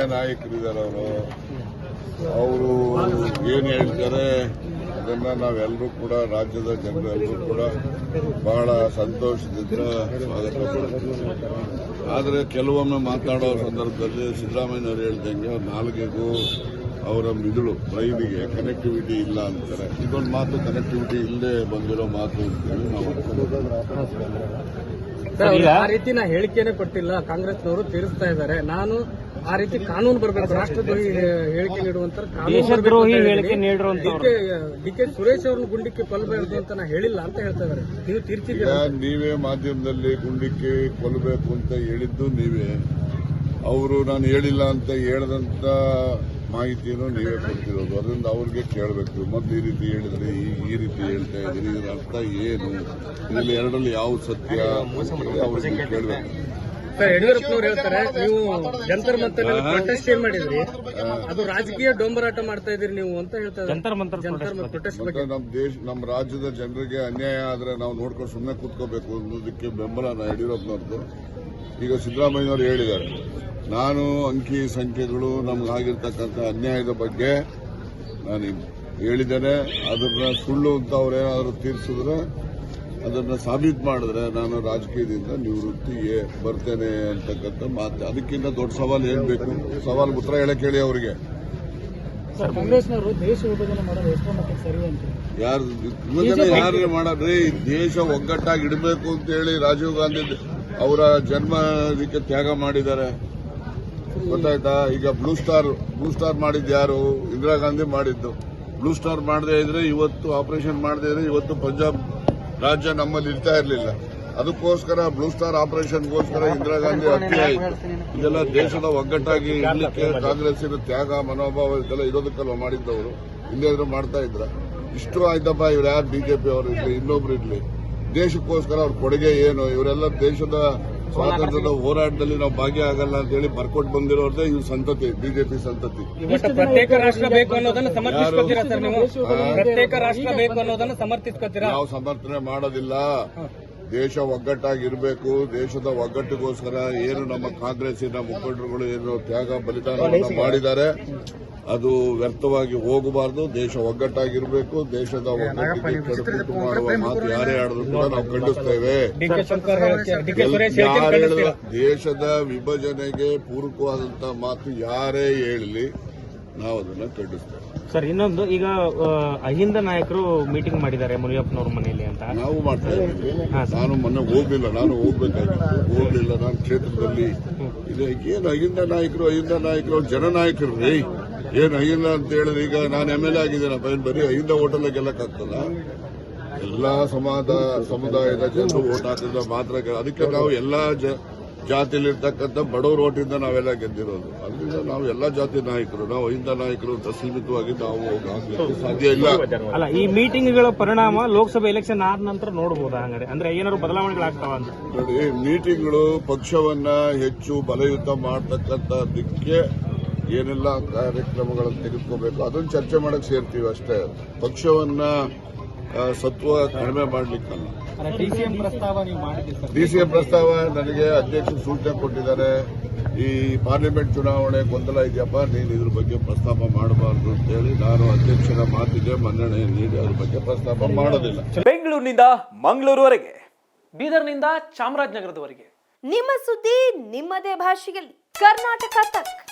ಹಿರಿಯ ನಾಯಕರಿದ್ದಾರೆ ಅವರು. ಅವರು ಏನು ಹೇಳ್ತಾರೆ ಅದನ್ನ ನಾವೆಲ್ಲರೂ ಕೂಡ, ರಾಜ್ಯದ ಜನರೆಲ್ಲರೂ ಕೂಡ ಬಹಳ ಸಂತೋಷದಿಂದ ಸ್ವಾಗತ ಆದರೆ ಕೆಲವೊಮ್ಮೆ ಮಾತಾಡೋ ಸಂದರ್ಭದಲ್ಲಿ ಸಿದ್ದರಾಮಯ್ಯನವರು ಹೇಳ್ದಂಗೆ ನಾಲ್ಗೆಗೂ ಅವರ ಮಿದುಳು ಬ್ರೈನಿಗೆ ಕನೆಕ್ಟಿವಿಟಿ ಇಲ್ಲ ಅಂತಾರೆ. ಇದೊಂದು ಮಾತು ಕನೆಕ್ಟಿವಿಟಿ ಇಲ್ಲದೆ ಬಂದಿರೋ ಮಾತು ಅಂತೇಳಿ ನಾವು ಆ ರೀತಿ ನಾ ಹೇಳಿಕೆನೇ ಕೊಟ್ಟಿಲ್ಲ. ಕಾಂಗ್ರೆಸ್ನವರು ತೀರಿಸ್ತಾ ಇದ್ದಾರೆ. ನಾನು ಆ ರೀತಿ ಕಾನೂನು ಬರಬೇಕು. ರಾಷ್ಟ್ರದ್ರೋಹಿ ಹೇಳಿಕೆ ನೀಡುವಂತ ದೇಶದ್ರೋಹಿ ಹೇಳಿಕೆ ನೀಡಿರುವಂತವ್ರು ಡಿ ಕೆ ಸುರೇಶ್ ಅವ್ರನ್ನ ಗುಂಡಿಕ್ಕೆ ಕೊಲ್ಲಬಾರದು ಅಂತ ನಾ ಹೇಳಿಲ್ಲ ಅಂತ ಹೇಳ್ತಾ ಇದಾರೆ. ನೀವು ತೀರ್ಚಿದ್ದೀರಾ ನೀವೇ ಮಾಧ್ಯಮದಲ್ಲಿ ಗುಂಡಿಕ್ಕಿ ಕೊಲ್ಲಬೇಕು ಅಂತ ಹೇಳಿದ್ದು ನೀವೇ. ಅವರು ನಾನು ಹೇಳಿಲ್ಲ ಅಂತ ಹೇಳದಂತ ಮಾಹಿತಿಯನ್ನು ನೀವೇ ಕೊಡ್ತಿರೋದು. ಅದರಿಂದ ಅವ್ರಿಗೆ ಕೇಳಬೇಕು. ಮೊದಲು ಈ ರೀತಿ ಹೇಳಿದ್ರೆ ಈ ಈ ರೀತಿ ಹೇಳ್ತಾ ಇದ್ದೀರಿ. ಇದರ ಅರ್ಥ ಏನು? ಇದರಲ್ಲಿ ಎರಡರಲ್ಲಿ ಯಾವ ಸತ್ಯ? ಅವ್ರಿಗೆ ಕೇಳಬೇಕು. ಸರ್ ಯಡಿಯೂರಪ್ಪನವ್ರು ಹೇಳ್ತಾರೆ ನೀವು ಜಂತರ್ ಮಂತರಲ್ಲಿ ಪ್ರೊಟೆಸ್ಟ್ ಏನ್ ಮಾಡಿದ್ರಿ? ಅದು ರಾಜಕೀಯ ಡೊಂಬರಾಟ ಮಾಡ್ತಾ ಇದೀರಿ ನೀವು ಅಂತ ಹೇಳ್ತಾರೆ ಇದ್ದಾರೆ. ಜಂತರ್ ಮಂತರ್ ಜಂತರ್ ಪ್ರೊಟೆಸ್ಟ್ ಮತ್ತೆ ನಮ್ಮ ದೇಶ ನಮ್ಮ ರಾಜ್ಯದ ಜನರಿಗೆ ಅನ್ಯಾಯ ಆದ್ರೆ ನಾವು ನೋಡ್ಕೊಂಡು ಸುಮ್ಮನೆ ಕೂತ್ಕೋಬೇಕು ಅನ್ನೋದಕ್ಕೆ ಬೆಂಬಲ ನಾ ಯಡಿಯೂರಪ್ಪನವ್ರದ್ದು. ಈಗ ಸಿದ್ದರಾಮಯ್ಯನವರು ಹೇಳಿದ್ದಾರೆ ನಾನು ಅಂಕಿ ಸಂಖ್ಯೆಗಳು ನಮ್ಗಾಗಿರ್ತಕ್ಕಂಥ ಅನ್ಯಾಯದ ಬಗ್ಗೆ ನಾನು ಹೇಳಿದ್ದೇನೆ. ಅದನ್ನ ಸುಳ್ಳು ಅಂತ ಅವರೇನಾದರೂ ತೀರ್ಸಿದ್ರೆ ಅದನ್ನ ಸಾಬೀತು ಮಾಡಿದ್ರೆ ನಾನು ರಾಜಕೀಯದಿಂದ ನಿವೃತ್ತಿಗೆ ಬರ್ತೇನೆ ಅಂತಕ್ಕಂಥ ಮಾತು. ಅದಕ್ಕಿಂತ ದೊಡ್ಡ ಸವಾಲು ಏನು ಬೇಕು? ಸವಾಲು ಉತ್ತರ ಹೇಳಕ್ಕೆ ಹೇಳಿ ಅವರಿಗೆ. ಯಾರು ವಿಭಜನೆ ಯಾರೇ ಮಾಡ್ರಿ ದೇಶ ಒಗ್ಗಟ್ಟಾಗಿ ಇಡಬೇಕು ಅಂತ ಹೇಳಿ ರಾಜೀವ್ ಗಾಂಧಿ ಅವರ ಜನ್ಮ ಇದಕ್ಕೆ ತ್ಯಾಗ ಮಾಡಿದ್ದಾರೆ. ಗೊತ್ತಾಯ್ತಾ? ಈಗ ಬ್ಲೂ ಸ್ಟಾರ್ ಬ್ಲೂ ಸ್ಟಾರ್ ಮಾಡಿದ್ದು ಯಾರು? ಇಂದಿರಾ ಗಾಂಧಿ ಮಾಡಿದ್ದು. ಬ್ಲೂ ಸ್ಟಾರ್ ಮಾಡದೇ ಇದ್ರೆ ಇವತ್ತು ಆಪರೇಷನ್ ಮಾಡದೇ ಇದ್ರೆ ಇವತ್ತು ಪಂಜಾಬ್ ರಾಜ್ಯ ನಮ್ಮಲ್ಲಿ ಇರ್ತಾ ಇರಲಿಲ್ಲ. ಅದಕ್ಕೋಸ್ಕರ ಬ್ಲೂ ಸ್ಟಾರ್ ಆಪರೇಷನ್ಗೋಸ್ಕರ ಇಂದಿರಾ ಗಾಂಧಿ ಹತ್ಯೆ ಆಯಿತು. ಇದೆಲ್ಲ ದೇಶದ ಒಗ್ಗಟ್ಟಾಗಿ ಇರಲಿಕ್ಕೆ ಕಾಂಗ್ರೆಸ್ಸಿನ ತ್ಯಾಗ ಮನೋಭಾವ ಇದೆಲ್ಲ ಇರೋದಕ್ಕೆಲ್ಲ ಮಾಡಿದ್ದವರು? ಇಲ್ಲೇದ್ರು ಮಾಡ್ತಾ ಇದ್ರ? ಇಷ್ಟು ಆಯ್ತಪ್ಪ ಇವ್ರು ಯಾರು? ಬಿಜೆಪಿ ಅವರು ಇರ್ಲಿ ಇನ್ನೊಬ್ರು ಇರ್ಲಿ. ದೇಶಕ್ಕೋಸ್ಕರ ಅವ್ರ ಕೊಡುಗೆ ಏನು? ಇವರೆಲ್ಲ ದೇಶದ ಸ್ವಾತಂತ್ರ್ಯದ ಹೋರಾಟದಲ್ಲಿ ನಾವು ಭಾಗಿಯಾಗಲ್ಲ ಅಂತ ಹೇಳಿ ಬರ್ಕೊಟ್ಟು ಬಂದಿರೋದೇ ಇವ್ರ ಸಂತತಿ ಬಿಜೆಪಿ ಸಂತತಿ. ಪ್ರತ್ಯೇಕ ರಾಷ್ಟ್ರ ಬೇಕು ಅನ್ನೋದನ್ನ ಸಮರ್ಥಿಸ್ಕೊತೀರಾ ಸರ್ ನೀವು? ಪ್ರತ್ಯೇಕ ರಾಷ್ಟ್ರ ಬೇಕು ಅನ್ನೋದನ್ನ ಸಮರ್ಥಿಸ್ಕೊತೀರಾ? ನಾವು ಸಮರ್ಥನೆ ಮಾಡೋದಿಲ್ಲ. ದೇಶ ಒಗ್ಗಟ್ಟಾಗಿರಬೇಕು ದೇಶದ ಒಗ್ಗಟ್ಟಿಗೋಸ್ಕರ ಏನು ನಮ್ಮ ಕಾಂಗ್ರೆಸ್ಸಿನ ಮುಖಂಡರುಗಳು ಏನು ತ್ಯಾಗ ಬಲಿದಾನವನ್ನು ಮಾಡಿದ್ದಾರೆ ಅದು ವ್ಯರ್ಥವಾಗಿ ಹೋಗಬಾರದು. ದೇಶ ಒಗ್ಗಟ್ಟಾಗಿರಬೇಕು ದೇಶದ ಒಗ್ಗಟ್ಟಿಗೆ ಕಡುಕುಂಟು ಮಾಡುವ ಮಾತು ಯಾರೇ ಆಡಿದ್ರು ಕೂಡ ನಾವು ಖಂಡಿಸ್ತೇವೆ ದೇಶದ ವಿಭಜನೆಗೆ ಪೂರಕವಾದಂತಹ ಮಾತು ಯಾರೇ ಹೇಳಲಿ. ನಾವು ಅದನ್ನ ಖಂಡಿಸ್ತೇವೆ. ಸರ್ ಇನ್ನೊಂದು ಈಗ ಅಹಿಂದ ನಾಯಕರು ಮೀಟಿಂಗ್ ಮಾಡಿದ್ದಾರೆ ಮುನಿಯಪ್ಪನವ್ರ ಮನೆಯಲ್ಲಿ ಅಂತ. ನಾವು ಮಾಡ್ತಾ ಇದ್ದೀವಿ. ಹಾ, ನಾನು ಮೊನ್ನೆ ಹೋಗ್ಲಿಲ್ಲ ನಾನು ಹೋಗ್ಬೇಕಾಗಿತ್ತು ಹೋಗ್ಲಿಲ್ಲ ನಾನು ಕ್ಷೇತ್ರದಲ್ಲಿ. ಇದು ಏನು ಅಹಿಂದ ನಾಯಕರು ಅಹಿಂದ ನಾಯಕರು ಜನನಾಯಕರು ರೀ ಏನು ಅಹಿಂದ ಅಂತ ಹೇಳಿದ್ರೆ ಈಗ ನಾನು ಎಂ ಎಲ್ ಎ ಆಗಿದ್ದೇನೆ ಏನು ಬರೀ ಅಹಿಂದ ಹೋಟೆಲ್ ಗೆಲ್ಲಕ್ಕಾಗ್ತದ? ಎಲ್ಲಾ ಸಮಾಜ ಸಮುದಾಯದ ಜನರು ಓಟ್ ಹಾಕಿದ್ರೆ ಮಾತ್ರ ಅದಕ್ಕೆ ನಾವು ಎಲ್ಲಾ ಜ ಜಾತಿಯಲ್ಲಿರ್ತಕ್ಕಂಥ ಬಡವ್ರ ಓಟಿಂದ ನಾವೆಲ್ಲ ಗೆದ್ದಿರೋದು. ಅದರಿಂದ ನಾವು ಎಲ್ಲ ಜಾತಿ ನಾಯಕರು ನಾವು ಹಿಂದ ನಾಯಕರು ಅಂತ ಸೀಮಿತವಾಗಿ ನಾವು ಸಾಧ್ಯ ಇಲ್ಲ. ಅಲ್ಲ ಈ ಮೀಟಿಂಗ್ಗಳ ಪರಿಣಾಮ ಲೋಕಸಭೆ ಎಲೆಕ್ಷನ್ ಆದ ನಂತರ ನೋಡಬಹುದು ಹಂಗಾರೆ? ಅಂದ್ರೆ ಏನಾದ್ರು ಬದಲಾವಣೆಗಳಾಗ್ತಾವ ಅಂತ? ನೋಡಿ ಮೀಟಿಂಗ್ಗಳು ಪಕ್ಷವನ್ನ ಹೆಚ್ಚು ಬಲಯುತ ಮಾಡತಕ್ಕಂಥದ್ದಕ್ಕೆ ಏನೆಲ್ಲ ಕಾರ್ಯಕ್ರಮಗಳನ್ನು ತೆಗೆದುಕೋಬೇಕು ಅದನ್ನು ಚರ್ಚೆ ಮಾಡಕ್ಕೆ ಸೇರ್ತೀವಿ ಅಷ್ಟೇ. ಪಕ್ಷವನ್ನ ಸತ್ವ ಕಡಿಮೆ ಮಾಡಲಿಕ್ಕಲ್ಲ. ಡಿಸಿಎಂ ಪ್ರಸ್ತಾವ ನನಗೆ ಅಧ್ಯಕ್ಷರು ಸೂಚನೆ ಕೊಟ್ಟಿದ್ದಾರೆ. ಈ ಪಾರ್ಲಿಮೆಂಟ್ ಚುನಾವಣೆ ಗೊಂದಲ ಇದೆಯಪ್ಪ ನೀನು ಇದ್ರ ಬಗ್ಗೆ ಪ್ರಸ್ತಾಪ ಮಾಡಬಾರದು ಅಂತ ಹೇಳಿ ನಾನು ಅಧ್ಯಕ್ಷರ ಮಾತಿಗೆ ಮನ್ನಣೆ ನೀಡಿ ಅದ್ರ ಬಗ್ಗೆ ಪ್ರಸ್ತಾಪ ಮಾಡೋದಿಲ್ಲ. ಬೆಂಗಳೂರಿನಿಂದ ಮಂಗಳೂರುವರೆಗೆ. ಬೀದರ್ನಿಂದ ಚಾಮರಾಜನಗರದವರೆಗೆ. ನಿಮ್ಮ ಸುದ್ದಿ ನಿಮ್ಮದೇ ಭಾಷೆಯಲ್ಲಿ. ಕರ್ನಾಟಕ ತಕ್.